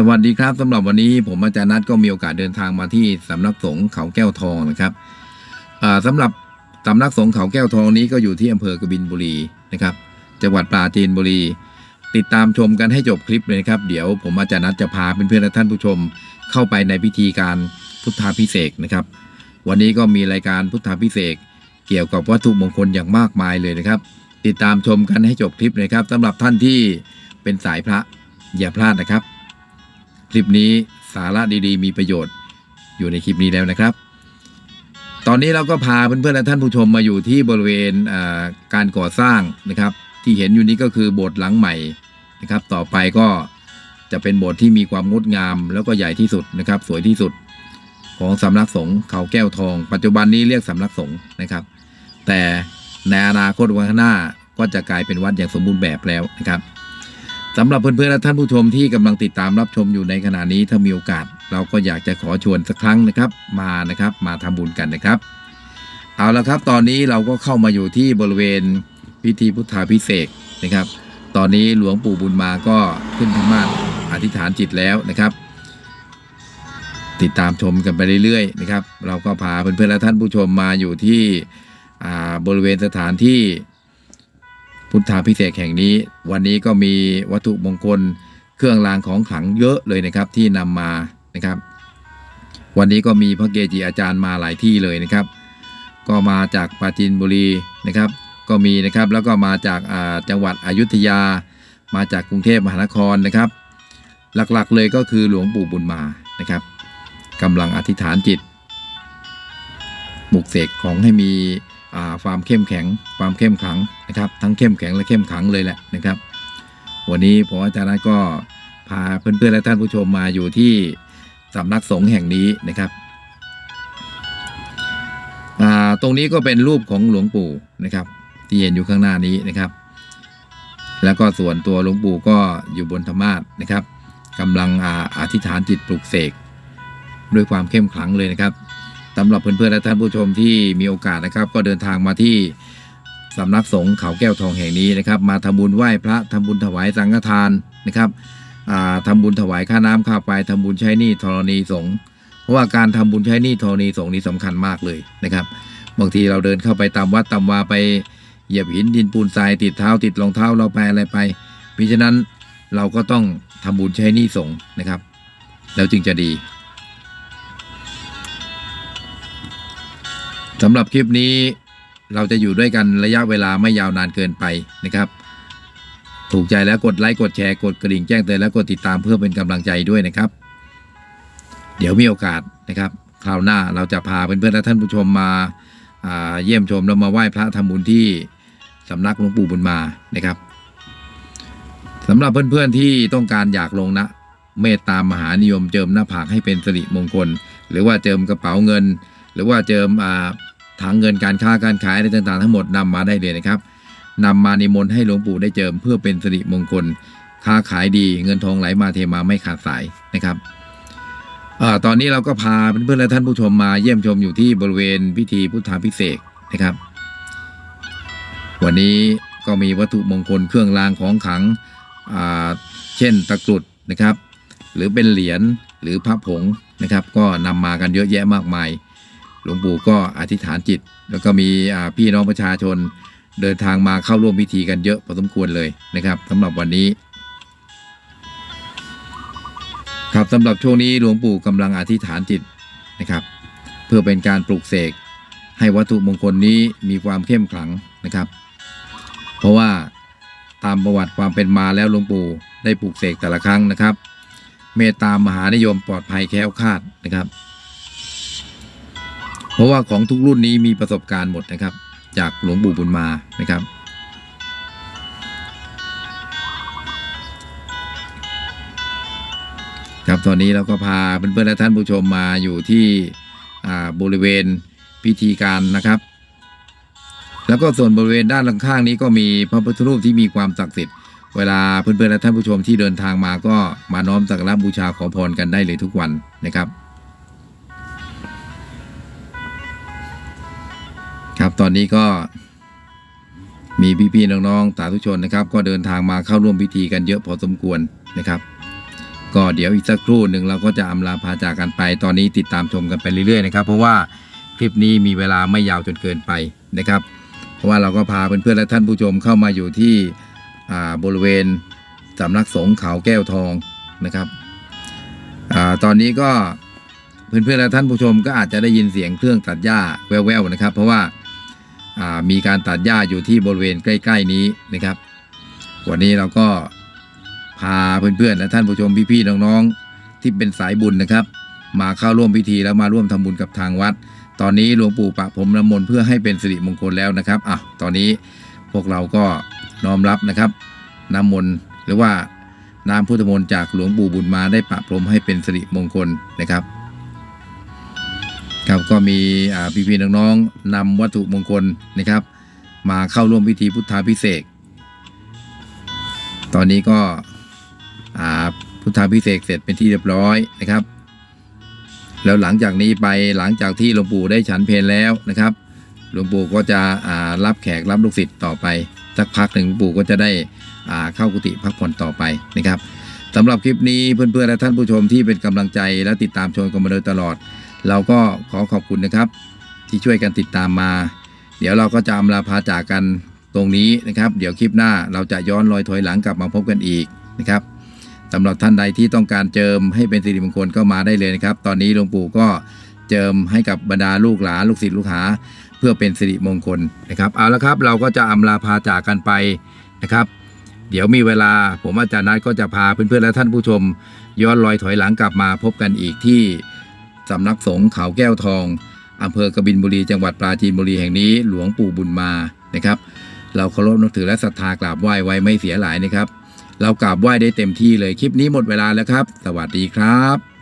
สวัสดีครับสำหรับวันนี้ผมอาจารย์นัทก็มีโอกาสเดินทางมาที่สำนักสงฆ์เขาแก้วทองนะครับอ่าสำหรับสำนักสงฆ์เขาแก้วทองนี้ก็อยู่ที่อำเภอกบินบุรีนะครับ จังหวัดปราจีนบุรี ติดตามชมกันให้จบคลิปเลยนะครับ เดี๋ยวผมอาจารย์นัทจะพาเพื่อนๆและท่านผู้ชม เข้าไปในพิธีการพุทธาพิเศษนะครับ วันนี้ก็มีรายการพุทธาพิเศษเกี่ยวกับวัตถุมงคลอย่างมากมายเลยนะครับ ติดตามชมกันให้จบคลิปเลยครับสำหรับท่านที่เป็นสายพระอย่าพลาดนะครับ คลิปนี้สาระดีๆ มีประโยชน์อยู่ในคลิปนี้แล้วนะครับ ตอนนี้เราก็พาเพื่อนๆและท่านผู้ชมมาอยู่ที่บริเวณการก่อสร้างนะครับ ที่เห็นอยู่นี้ก็คือโบสถ์หลังใหม่นะครับ ต่อไปก็จะเป็นโบสถ์ที่มีความงดงาม แล้วก็ใหญ่ที่สุดนะครับ สวยที่สุดของสำนักสงฆ์เขาแก้วทอง ปัจจุบันนี้เรียกสำนักสงฆ์นะครับ แต่ในอนาคตวันข้างหน้าก็จะกลายเป็นวัดอย่างสมบูรณ์แบบแล้วนะครับ สำหรับเพื่อนๆและท่านผู้ชมที่กำลังติดตามรับชมอยู่ในขณะนี้ถ้ามีโอกาส เราก็อยากจะขอชวนสักครั้งนะครับมานะครับมาทำบุญกันนะครับ เอาละครับตอนนี้เราก็เข้ามาอยู่ที่บริเวณพิธีพุทธาพิเศษนะครับ ตอนนี้หลวงปู่บุญมาก็ขึ้นธรรมาสอธิษฐานจิตแล้วนะครับ ติดตามชมกันไปเรื่อยๆนะครับ เราก็พาเพื่อนๆและท่านผู้ชมมาอยู่ที่อ่าบริเวณสถานที่ พุทธาพิเศษแห่งนี้ วันนี้ก็มีวัตถุมงคล เครื่องรางของขลังเยอะเลยนะครับที่นำมานะครับ วันนี้ก็มีพระเกจิอาจารย์มาหลายที่เลยนะครับ ก็มาจากปราจีนบุรีนะครับ ก็มีนะครับแล้วก็มาจากจังหวัดอยุธยา มาจากกรุงเทพมหานครนะครับ หลักๆเลยก็คือหลวงปู่บุญมานะครับกำลังอธิษฐานจิตปลุกเสกของให้มี ความเข้มแข็ง ความเข้มขลังนะครับ ทั้งเข้มแข็งและเข้มขลังเลยแหละนะครับ วันนี้ผมอาจารย์นัทก็พาเพื่อนๆและท่านผู้ชมมาอยู่ที่สำนักสงฆ์แห่งนี้นะครับตรงนี้ก็เป็นรูปของหลวงปู่นะครับ ที่เห็นอยู่ข้างหน้านี้นะครับ แล้วก็ส่วนตัวหลวงปู่ก็อยู่บนธรรมาสนะครับกำลังออธิษฐานจิตปลุกเสกด้วยความเข้มขลังเลยนะครับ สำหรับเพื่อนๆและท่านผู้ชมที่มีโอกาสนะครับ ก็เดินทางมาที่สำนักสงฆ์เขาแก้วทองแห่งนี้นะครับ มาทำบุญไหว้พระทำบุญถวายสังฆทานนะครับอ่าทำบุญถวายค่าน้ำค่าไฟทำบุญใช้หนี้ธรณีสงฆ์เพราะว่าการทำบุญใช้หนี้ธรณีสงฆ์นี้สำคัญมากเลยนะครับบางทีเราเดินเข้าไปตามวัดตามวาไปเหยียบหินดินปูนทรายติดเท้าติดรองเท้าเราไปอะไรไปเพราะฉะนั้นเราก็ต้องทำบุญใช้หนี้สงฆ์นะครับ แล้วจึงจะดี สำหรับคลิปนี้เราจะอยู่ด้วยกันระยะเวลาไม่ยาวนานเกินไปนะครับ ถูกใจแล้วกดไลค์กดแชร์กดกระดิ่งแจ้งเตือนและกดติดตามเพื่อเป็นกำลังใจด้วยนะครับ เดี๋ยวมีโอกาสนะครับ คราวหน้าเราจะพาเพื่อนๆและท่านผู้ชมมาอ่าเยี่ยมชมแล้วมาไหว้พระทำบุญที่สำนักหลวงปู่บุญมานะครับสำหรับเพื่อนๆที่ต้องการอยากลงนะ เมตตามหานิยมเจิมหน้าผากให้เป็นสิริมงคล หรือว่าเจิมกระเป๋าเงิน หรือว่าเจิมอ่าถังเงินการค้าการขายอะไรต่างๆ ทั้งหมดนำมาได้เลยนะครับนำมานิมนต์ให้หลวงปู่ได้เจิมเพื่อเป็นสิริมงคล ค้าขายดีเงินทองไหลมาเทมาไม่ขาดสายนะครับอตอนนี้เราก็พาเพื่อนๆและท่านผู้ชมมาเยี่ยมชมอยู่ที่บริเวณพิธีพุทธาพิเศษนะครับ วันนี้ก็มีวัตถุมงคลเครื่องรางของขลังเช่นตะกรุดนะครับ หรือเป็นเหรียญหรือพระผงนะครับ ก็นำมากันเยอะแยะมากมาย ลวงปู่ก็อธิษฐานจิต แล้วก็มีพี่น้องประชาชนเดินทางมาเข้าร่วมพิธีกันเยอะพอสมควรเลยนะครับสำหรับวันนี้ ครับสำหรับช่วงนี้หลวงปู่กำลังอธิษฐานจิตนะครับ เพื่อเป็นการปลุกเสกให้วัตถุมงคลนี้มีความเข้มขลังนะครับ เพราะว่าตามประวัติความเป็นมาแล้วหลวงปู่ได้ปลุกเสกแต่ละครั้งนะครับ เมตตามหานิยมปลอดภัยแค้วคาดนะครับ เพราะว่าของทุกรุ่นนี้มีประสบการณ์หมดนะครับ จากหลวงปู่บุญมานะครับ ครับตอนนี้เราก็พาเพื่อนๆและท่านผู้ชมมาอยู่ที่อ่าบริเวณพิธีการนะครับ แล้วก็ส่วนบริเวณด้านข้างนี้ก็มีพระพุทธรูปที่มีความศักดิ์สิทธิ์เวลาเพื่อนๆและท่านผู้ชมที่เดินทางมาก็มาน้อมสักการะบูชาขอพรกันได้เลยทุกวันนะครับ ตอนนี้ก็มีพี่ๆน้องๆสาธุชนนะครับ ก็เดินทางมาเข้าร่วมพิธีกันเยอะพอสมควรนะครับ ก็เดี๋ยวอีกสักครู่หนึ่งเราก็จะอำลาพาจากกันไป ตอนนี้ติดตามชมกันไปเรื่อยๆนะครับ เพราะว่าคลิปนี้มีเวลาไม่ยาวจนเกินไปนะครับ เพราะว่าเราก็พาเพื่อนๆและท่านผู้ชมเข้ามาอยู่ที่บริเวณสำนักสงฆ์เขาแก้วทองนะครับอตอนนี้ก็เพื่อนๆและท่านผู้ชมก็อาจจะได้ยินเสียงเครื่องตัดหญ้าแว่วๆนะครับ เพราะว่า มีการตัดหญ้าอยู่ที่บริเวณใกล้ ๆ นี้นะครับ วันนี้เราก็พาเพื่อนๆและท่านผู้ชมพี่ๆน้องๆที่เป็นสายบุญนะครับ มาเข้าร่วมพิธีแล้วมาร่วมทำบุญกับทางวัด ตอนนี้หลวงปู่ปะพรมน้ำมนต์เพื่อให้เป็นสิริมงคลแล้วนะครับอะตอนนี้พวกเราก็น้อมรับนะครับน้ำมนต์หรือว่าน้ำพุทธมนต์จากหลวงปู่บุญมาได้ปะพรมให้เป็นสิริมงคลนะครับ ครับก็มีอ่พี่ๆน้องๆนำวัตถุมงคลนะครับ มาเข้าร่วมพิธีพุทธาพิเศษตอนนี้ก็พุทธาพิเศษเสร็จเป็นที่เรียบร้อยนะครับ แล้วหลังจากนี้ไปหลังจากที่หลวงปู่ได้ฉันเพลแล้วนะครับหลวงปู่ก็จะรับแขกรับลูกศิษย์ต่อไปสักพักหนึ่งหลวงปู่ก็จะได้เข้ากุฏิพักผ่อนต่อไปนะครับสำหรับคลิปนี้เพื่อนๆและท่านผู้ชมที่เป็นกำลังใจและติดตามชมกันมาโดยตลอด เราก็ขอขอบคุณนะครับ ที่ช่วยกันติดตามมา เดี๋ยวเราก็จะอำลาพาจากกันตรงนี้นะครับ เดี๋ยวคลิปหน้าเราจะย้อนรอยถอยหลังกลับมาพบกันอีกนะครับสำหรับท่านใดที่ต้องการเจิมให้เป็นสิริมงคลก็มาได้เลยนะครับ ตอนนี้หลวงปู่ก็เจิมให้กับบรรดาลูกหลานลูกศิษย์ลูกหา เพื่อเป็นสิริมงคลนะครับ เอาละครับเราก็จะอำลาพาจากกันไปนะครับ เดี๋ยวมีเวลาผมอาจารย์นัทก็จะพาเพื่อนๆและท่านผู้ชม ย้อนรอยถอยหลังกลับมาพบกันอีกที่ สำนักสงฆ์เขาแก้วทองอำเภอกบินบุรีจังหวัดปราจีนบุรีแห่งนี้หลวงปู่บุญมานะครับ เราเคารพนับถือและศรัทธากราบไหว้ไว้ไม่เสียหลายนะครับ เรากราบไหว้ได้เต็มที่เลยคลิปนี้หมดเวลาแล้วครับ สวัสดีครับ